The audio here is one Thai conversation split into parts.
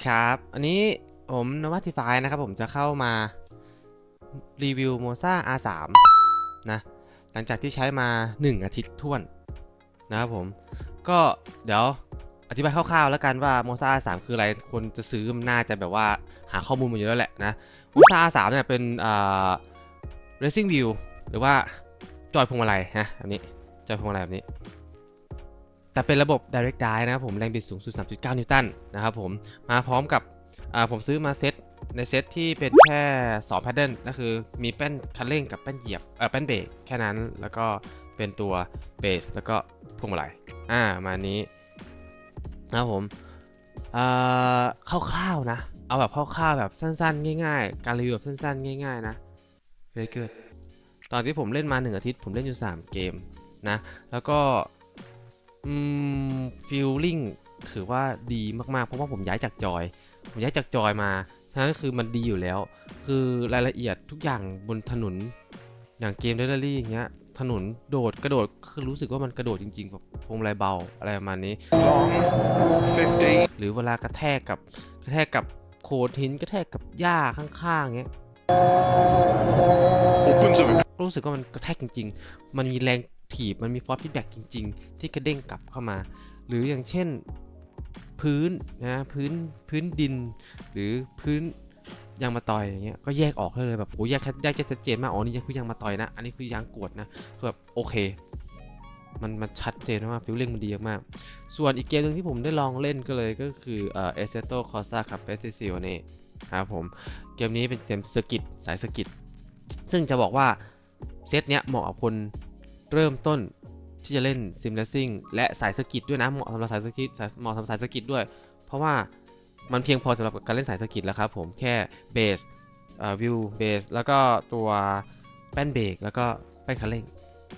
ดีครับ อันนี้ผมนวัติฟายนะครับผมจะเข้ามารีวิวโมซ่า R3 นะ หลังจากที่ใช้มา 1 อาทิตย์ท่วนนะครับผม ก็เดี๋ยวอธิบายคร่าวๆแล้วกันว่าโมซ่า R3 คืออะไร คนจะซื้อมันน่าจะแบบว่าหาข้อมูลมาเยอะแล้วแหละนะโมซ่า R3 เนี่ยเป็นอ่า racing view หรือว่าจอยพวงมาลัยนะอันนี้จอยพวงมาลัยแบบนี้ แต่เป็นระบบ direct drive นะครับผมแรงบิดสูงสุด 3.9 นิวตันนะครับผมมาพร้อมกับผมซื้อมาเซตในเซตที่เป็นแค่2 paddle ก็คือมีแป้นคันเร่งกับแป้นเหยียบเออแป้นเบรกแค่นั้นแล้วก็เป็นตัวเบสแล้วก็พวงมาลัยอ่ามานี้นะครับผมอ่าคร่าวๆนะ เอาแบบคร่าวๆแบบสั้นๆ ง่ายๆ การรีวิวแบบสั้นๆ ง่ายๆ นะ very good ตอนที่ผมเล่นมา 1 อาทิตย์ ผมเล่นอยู่ 3 เกมนะ แล้วก็ อืมฟีลลิ่งถือว่าดีมากๆ เพราะว่าผมย้ายจากจอย ผมย้ายจากจอยมาฉะนั้นคือมันดีอยู่แล้ว คือรายละเอียดทุกอย่างบนถนน อย่างเกมเดลลี่อย่างเงี้ย ถนนโดดกระโดด คือรู้สึกว่ามันกระโดดจริงๆแบบพวงมาลัยเบาอะไรประมาณนี้ long 50หรือเวลากระแทกกับกระแทกกับโขดหินกระแทกกับหญ้าข้างๆเงี้ย opens of รู้สึกว่ามันกระแทกจริง ๆ มันมีแรง ถีบมันมีฟอร์ e ฟีดแบ็กจริง ๆ ที่กระเด้งกลับเข้ามา หรืออย่างเช่นพื้นนะพื้นพื้นดิน หรือพื้นยางมาตอยอย่างเงี้ยก็แยกออกให้เลยแบบโอ้แยกแยกชัดเจนมากอ๋อนี่คือยางมาตอยนะ อันนี้คือยางกวดนะคือแบบโอเค มันมันชัดเจนมากฟิลลิ่งมันดีมากส่วนอีกเกมหนึ่งที่ผมได้ลองเล่นก็เลยก็คือเอ่อ Assetto Corsa ครับ p e t i c i o n e ครับผมเกมนี้เป็นเกมเซอร์กิตสายเซอร์กิตซึ่งจะบอกว่าเซตเนี้ยเหมาะกับคน เริ่มต้นที่จะเล่นซิมเลสซิ่งและสายสกิตด้วยนะเหมาะสำหรับสายสกิตเหมาะสำหรับสายสกิตด้วย เพราะว่ามันเพียงพอสำหรับการเล่นสายสกิตแล้วครับผมแค่เบสวิวเบสแล้วก็ตัวแป้นเบรกแล้วก็แป้นคันเร่ง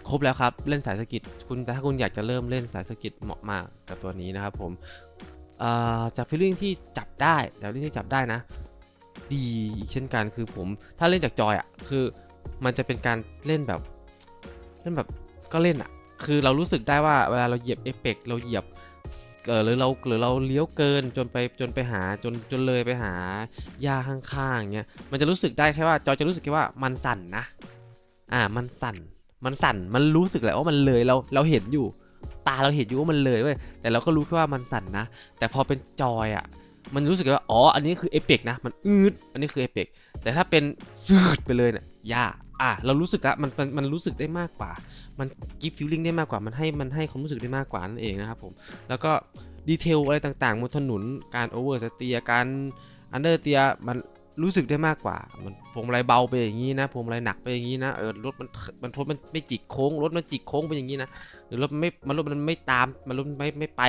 ครบแล้วครับเล่นสายสกิตคุณถ้าคุณอยากจะเริ่มเล่นสายสกิตเหมาะมากกับตัวนี้นะครับผมอ่าจากฟีลลิ่งที่จับได้แต่ฟีลลิ่งที่จับได้นะ ดีอีกเช่นกันคือผมถ้าเล่นจากจอยอะคือมันจะเป็นการเล่นแบบเล่นแบบ ก็เล่นอะ คือเรารู้สึกได้ว่าเวลาเราเหยียบเอฟเฟกเราเหยียบเออหรือเราหรือเราเลี้ยวเกินจนไปจนไปหาจนจนเลยไปหาหญ้าข้างๆเงี้ยมันจะรู้สึกได้แค่ว่าจอยจะรู้สึกแค่ว่ามันสั่นนะอ่ามันสั่นมันสั่นมันรู้สึกแหละว่ามันเลยเราเราเห็นอยู่ ตาเราเห็นอยู่ว่ามันเลยเว้ยแต่เราก็รู้แค่ว่ามันสั่นนะ แต่พอเป็นจอยอะมันรู้สึกว่าอ๋ออันนี้คือเอฟเฟกนะมันอืดอันนี้คือเอฟเฟกแต่ถ้าเป็นซืดไปเลยเนี่ยยาก อะเรารู้สึกละมันมันมันรู้สึกได้มากกว่า มันกิฟต์ฟิลลิ่งได้มากกว่ามันให้มันให้ความรู้สึกได้มากกว่านั่นเองนะครับผมแล้วก็ดีเทลอะไรต่างๆบนถนนการโอเวอร์สเตียการอันเดอร์เตียมันรู้สึกได้มากกว่า มันพวงมาลัยเบาไปอย่างนี้นะพวงมาลัยหนักไปอย่างนี้นะเออรถมันมันรถมันไม่จิกโค้งรถมันจิกโค้งไปอย่างนี้นะหรือรถไม่มันรถมันไม่ตามมันรถไม่ไม่ไป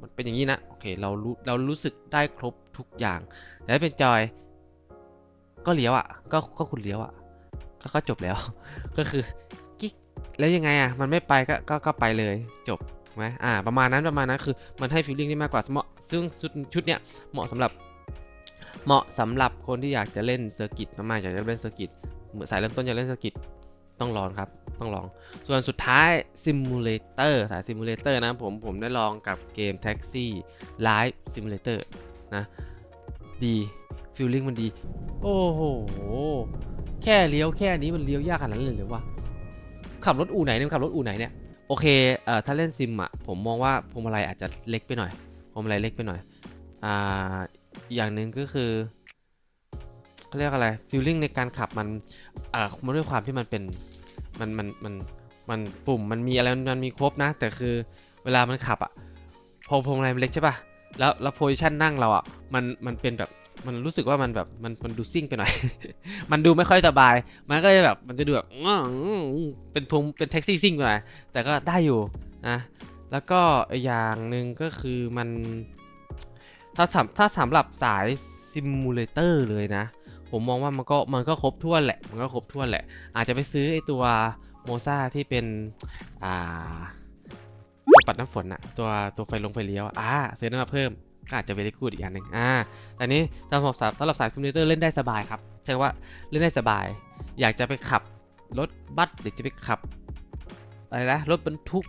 มันเป็นอย่างนี้นะโอเคเรารู้เรารู้สึกได้ครบทุกอย่างแต่เป็นจอย ก็เลี้ยวอะก็ก็คุณเลี้ยวอะ ก็จบแล้ว ก็คือกิ๊กแล้วยังไงอะมันไม่ไปก็ก็ก็ไปเลยจบถูกไหมอ่าประมาณนั้นประมาณนั้นคือมันให้ฟีลลิ่งได้มากกว่าเหมาะซึ่งชุดชุดเนี้ยเหมาะสำหรับเหมาะสำหรับคนที่อยากจะเล่นเซอร์กิตมากๆอยากจะเล่นเซอร์กิตเหมือนสายเริ่มต้นอยากเล่นเซอร์กิตต้องลองครับต้องลอง ส่วนสุดท้ายซิมูเลเตอร์สายซิมูเลเตอร์นะผมผมได้ลองกับเกม Taxi Live Simulator นะดีฟิลลิ่งมันดี โอ้โห แค่เลี้ยวแค่นี้มันเลี้ยวยากขนาดนั้นเลยหรือวะขับรถอู่ไหนเนี่ยขับรถอู่ไหนเนี่ยโอเคเอ่อถ้าเล่นซิมอะผมมองว่าพวงมาลัยอาจจะเล็กไปหน่อยพวงมาลัยเล็กไปหน่อยอ่าอีกอย่างหนึ่งก็คือเขาเรียกอะไรฟิลลิ่งในการขับมันอ่ามันด้วยความที่มันเป็นมันมันมันมันปุ่มมันมีอะไรมันมีครบนะ แต่คือเวลามันขับอะพอพวงมาลัยมันเล็กใช่ปะแล้วแล้วโพซิชันนั่งเราอะมันมันเป็นแบบ มันรู้สึกว่ามันแบบมันมันดูซิ่งไปหน่อย มันดูไม่ค่อยสบาย มันก็จะแบบมันจะดูแบบเป็นพวงเป็นแท็กซี่ซิ่งไปหน่อยแต่ก็ได้อยู่นะแล้วก็อย่างหนึ่งก็คือมันถ้าสำถ้าสำหรับสายซิมูเลเตอร์เลยนะ ผมมองว่ามันก็มันก็ครบถ้วนแหละ มันก็ครบถ้วนแหละ อาจจะไปซื้อไอตัวโมซาที่เป็นอ่าตัวปัดน้ำฝนอะตัวตัวไฟลงไฟเลี้ยวอะอ่าซื้อนั้นมาเพิ่ม ก็อาจจะเวลิกูดอีกอันหนึ่งอ่าแต่นี้สำหรับสายสำหรับสายซิมูเลเตอร์เล่นได้สบายครับใช่ว่าเล่นได้สบาย อยากจะไปขับรถบัสหรือจะไปขับอะไรนะรถบรรทุก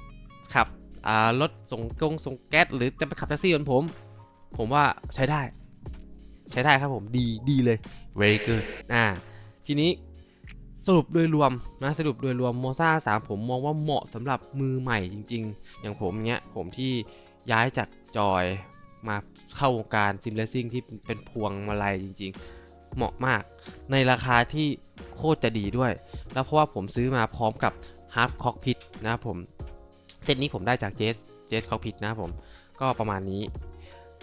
ขับอ่ารถส่งกงส่งแก๊สหรือจะไปขับแท็กซี่เหมือนผม ผมว่าใช้ได้ ใช้ได้ครับผมดีดีเลย very good อ่าทีนี้สรุปโดยรวมนะสรุปโดยรวมโมซ่าสามผมมองว่าเหมาะสำหรับมือใหม่จริง ๆ อย่างผมเนี้ยผมที่ย้ายจากจอย มาเข้าวงการซิมเลสซิ่งที่เป็นพวงมาลัยจริง ๆ เหมาะมากในราคาที่โคตรจะดีด้วย แล้วเพราะว่าผมซื้อมาพร้อมกับ Half Cockpit นะครับผมเซตนี้ผมได้จาก Jazz Jazz Cockpit นะครับผมก็ประมาณนี้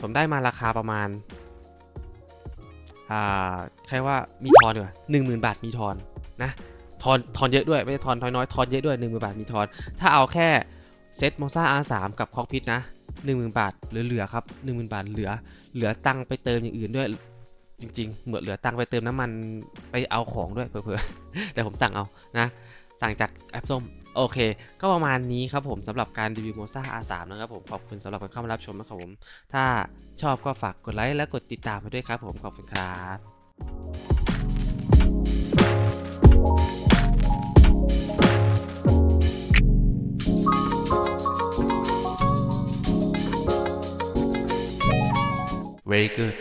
ผมได้มาราคาประมาณอ่าใครว่ามีทอนดีกว่าหนึ่งหมื่นบาทมีทอนนะทอนทอนเยอะด้วยไม่ใช่ทอนน้อยทอนเยอะด้วยหนึ่งหมื่นบาทมีทอน ถ้าเอาแค่เซตมอซ่า R3 กับคอกพิทนะ หนึ่งหมื่นบาทเหลือๆครับหนึ่งหมื่นบาทเหลือ เหลือตังไปเติมอย่างอื่นด้วยจริงๆ เหมือนเหลือตังไปเติมน้ำมันไปเอาของด้วยเผื่อๆ แต่ผมสั่งเอานะสั่งจากแอปส้มโอเค ก็ประมาณนี้ครับผมสำหรับการรีวิวโมซ่า R3 นะครับผม ขอบคุณสำหรับการเข้ามารับชมนะครับผม ถ้าชอบก็ฝากกดไลค์และกดติดตามไปด้วยครับผม ขอบคุณครับ Very good